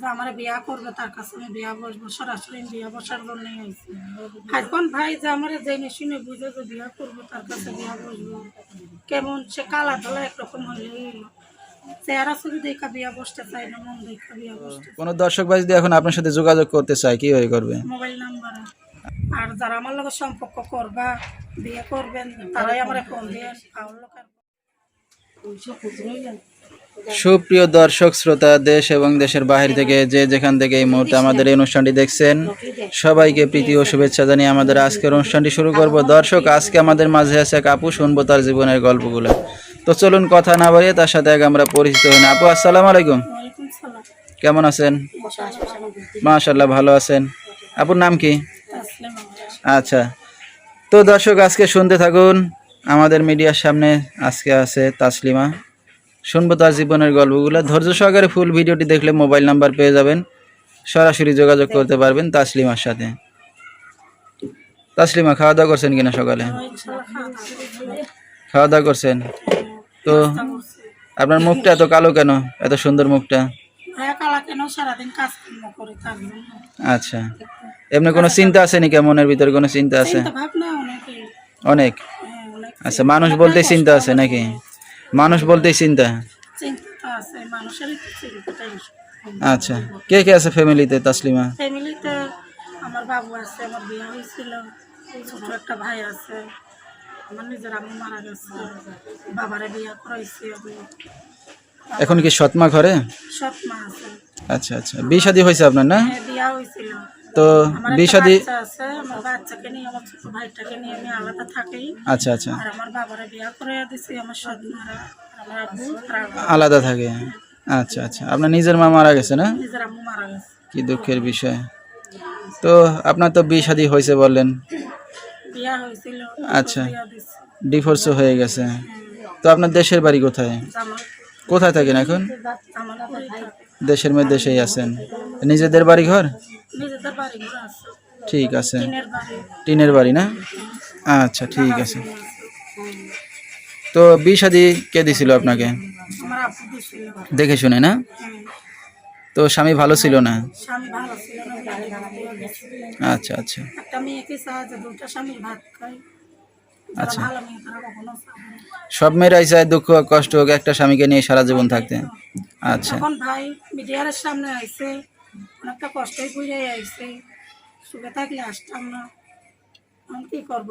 যে আমার বিয়া করবে তার কাছে আমি বিয়া বসবো। সরাসরি বিয়া বসার জন্যই আইছি হাজবান ভাই যে আমার যে মেশিনে বুঝে যে বিয়া করব তার কাছে বিয়া বসবো। কেমন সে কালা ধলা একরকম হলেই হলো। চেহারা দেখা বিয়া বসতে চাই না মন দেখা বিয়া বসতে কোনো দর্শক ভাই যদি এখন আপনার সাথে যোগাযোগ করতে চায় কীভাবে করবে? Mobile number. আর যারা আমার লগে সম্পর্ক করবা বিয়ে করবেন তারাই আমার ফোন দিয়ে লোকের সুপ্রিয় দর্শক, শ্রোতা, দেশ এবং দেশের বাহির থেকে যে যেখান থেকে এই মুহূর্তে আমাদের এই অনুষ্ঠানটি দেখছেন, সবাইকে প্রীতি ও শুভেচ্ছা জানিয়ে আমাদের আজকের অনুষ্ঠানটি শুরু করব। দর্শক, আজকে আমাদের মাঝে আছে এক আপু, শুনব তার জীবনের গল্পগুলো। তো চলুন কথা না বাড়িয়ে তার সাথে আগে আমরা পরিচিত হই আপু, আসসালামু আলাইকুম। কেমন আছেন? মাশাল্লাহ ভালো আছেন। আপুর নাম কি? আচ্ছা। তো দর্শক, আজকে শুনতে থাকুন। আমাদের মিডিয়ার সামনে আজকে আছে তাসলিমা। শুনব তার জীবনের গল্পগুলো। ধৈর্য সহকারে ফুল ভিডিওটি দেখলে মোবাইল নাম্বার পেয়ে যাবেন। সরাসরি যোগাযোগ করতে পারবেন তাসলিমার সাথে। তাসলিমা খাওয়া দাওয়া করছেন কিনা সকালে? খাওয়া দাওয়া করছেন? তো আপনার মুখটা এত কালো কেন? এত সুন্দর মুখটা? জন্য আচ্ছা। এমনি কোনো চিন্তা আছে নাকি? মনের ভিতরে কোনো চিন্তা আছে? হ্যাঁ, অনেক। আচ্ছা মানুষ বলতে চিন্তা আছে নাকি? মানুষ বলতেই চিন্তা? আচ্ছা। কে কে আছে ফ্যামিলিতে তাসলিমা? ফ্যামিলিতে আমার বাবু আছে আমার বিয়ে হয়েছিল ছোট একটা ভাই আছে আমার নিজের আম্মু মারা গেছে বাবারে বিয়ে করাইছি এখন কি সৎমা ঘরে? সৎ মা আছে। আচ্ছা আচ্ছা। বিয়ে শাদী হয়েছে আপনার না? হ্যাঁ বিয়া হয়েছিল। তো আমার বিয়ে একটা শাদী বাচ্চা আছে আমার বাচ্চাকে নিয়ে আমার ছোট ভাইটাকে নিয়ে আমি আলাদা থাকি। আচ্ছা আচ্ছা। আর আমার বাবারে বিয়া করে দিছি আমার আমার আব্বু আলাদা থাকে। আচ্ছা আচ্ছা। আপনার নিজের মা মারা গেছে না? নিজের আম্মু মারা গেছে। কি দুঃখের বিষয়। তো আপনার তো বিয়ে শাদী হয়েছে বললেন। বিয়া হয়েছিল আচ্ছা। ডিভোর্সও হয়ে গেছে। তো আপনার দেশের বাড়ি কোথায়? কোথায় থাকেন এখন? দেশের মেয়ে দেশেই আছেন। নিজেদের বাড়ি ঘর নিজেদের বাড়ি ঘর আছে। ঠিক আছে। টিনের বাড়ি। না? আচ্ছা ঠিক আছে। তো বিয়ে শাদী কে দিছিল আপনাকে? দেখে শুনে না? তো স্বামী ভালো ছিল না। আচ্ছা আচ্ছা। আচ্ছা। সব মেয়েরাই চায় দুঃখ কষ্ট হোক একটা স্বামীকে নিয়ে সারা জীবন থাকতে। আচ্ছা। ভাই মিডিয়ার সামনে আইছে। অনেকটা কষ্টই বুঝে আইছে। সুখে থাকলে আসতাম না। এখন কি করব?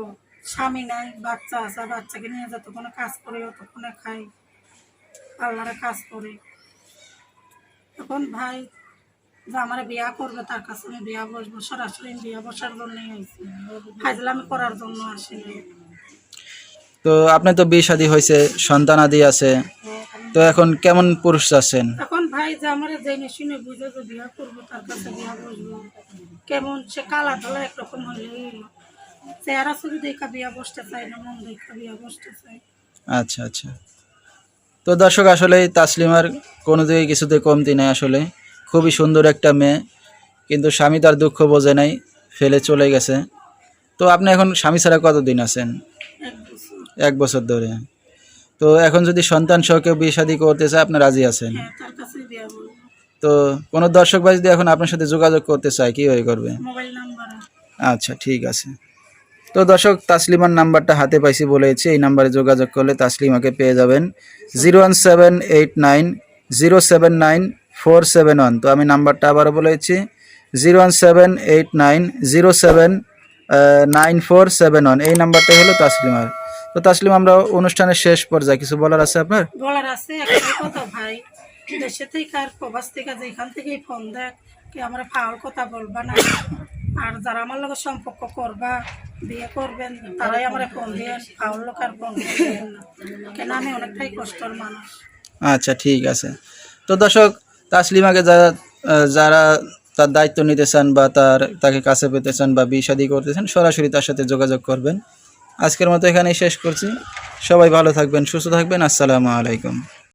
স্বামী নাই বাচ্চা আছে বাচ্চাকে নিয়ে যতক্ষণে কাজ করে ততক্ষণে খাই। পার্লারে কাজ করে। এখন ভাই যে আমার বিয়া করবে তার কাছে আমি বিয়া বসবো। সরাসরি বিয়া বসার জন্যই আইছি। ফাজলামি করার জন্য আসেনি। তো আপনার তো বিয়ে শাদী হয়েছে সন্তান আদি আছে তো এখন কেমন পুরুষ আছেন? ভাই যে আমার যে মেশিনে বুঝে যে বিয়া করব তার কাছে বিয়া বসবো। কেমন সে কালা ধলা একরকম হলো। চেহারা ছবি দেখা বিয়া বসতে চাই না মন দেখা বিয়া বসতে চাই আচ্ছা আচ্ছা। তো দর্শক আসলে তাসলিমার কোনো দিকে কিছুতে কমতি নেই আসলে। খুবই সুন্দর একটা মেয়ে কিন্তু স্বামী তার দুঃখ বোঝে নাই ফেলে চলে গেছে। তো আপনি এখন স্বামী ছাড়া কতদিন আছেন? এক বছর ধরে। তো এখন যদি সন্তান সহ কেউ বিয়ে শাদী করতে চায় আপনি রাজি আছেন? হ্যাঁ তো কোনো দর্শক ভাই যদি এখন আপনার সাথে যোগাযোগ করতে চায় কীভাবে করবে? আচ্ছা ঠিক আছে। তো দর্শক তাসলিমার নাম্বারটা হাতে পাইছি বলেছি এই নাম্বারে যোগাযোগ করলে তাসলিমাকে পেয়ে যাবেন। Zero one seven eight nine zero seven nine four seven one. তো আমি নাম্বারটা আবারও বলেছি zero one seven eight nine zero seven nine four seven one. এই নাম্বারটাই হলো তাসলিমার। তো তাসলিম আমরা অনুষ্ঠানের শেষ পর্যায়ে কিছু বলার আছে আপনার? বলার আছে একটাই কথা ভাই দেশে থেকে আর প্রবাস থেকে যেখান থেকেই ফোন দেয় কি আমরা ফাউল কথা বলবা না? আর যারা আমার লগে সম্পর্ক করবা বিয়ে করবেন তারাই আমার ফোন দিয়ে ফাউল লোক আর ফোন দিবেন না। কেন আমি অনেকটাই কষ্টর মানুষ। আচ্ছা ঠিক আছে। তো দর্শক তাসলিমাকে যারা যারা তার দায়িত্ব নিতে চান বা তার তাকে কাছে পেতে চান বা বিয়ে শাদী করতে চান সরাসরি তার সাথে যোগাযোগ করবেন। আজকের মতো এখানেই শেষ করছি। সবাই ভালো থাকবেন সুস্থ থাকবেন। আসসালামু আলাইকুম।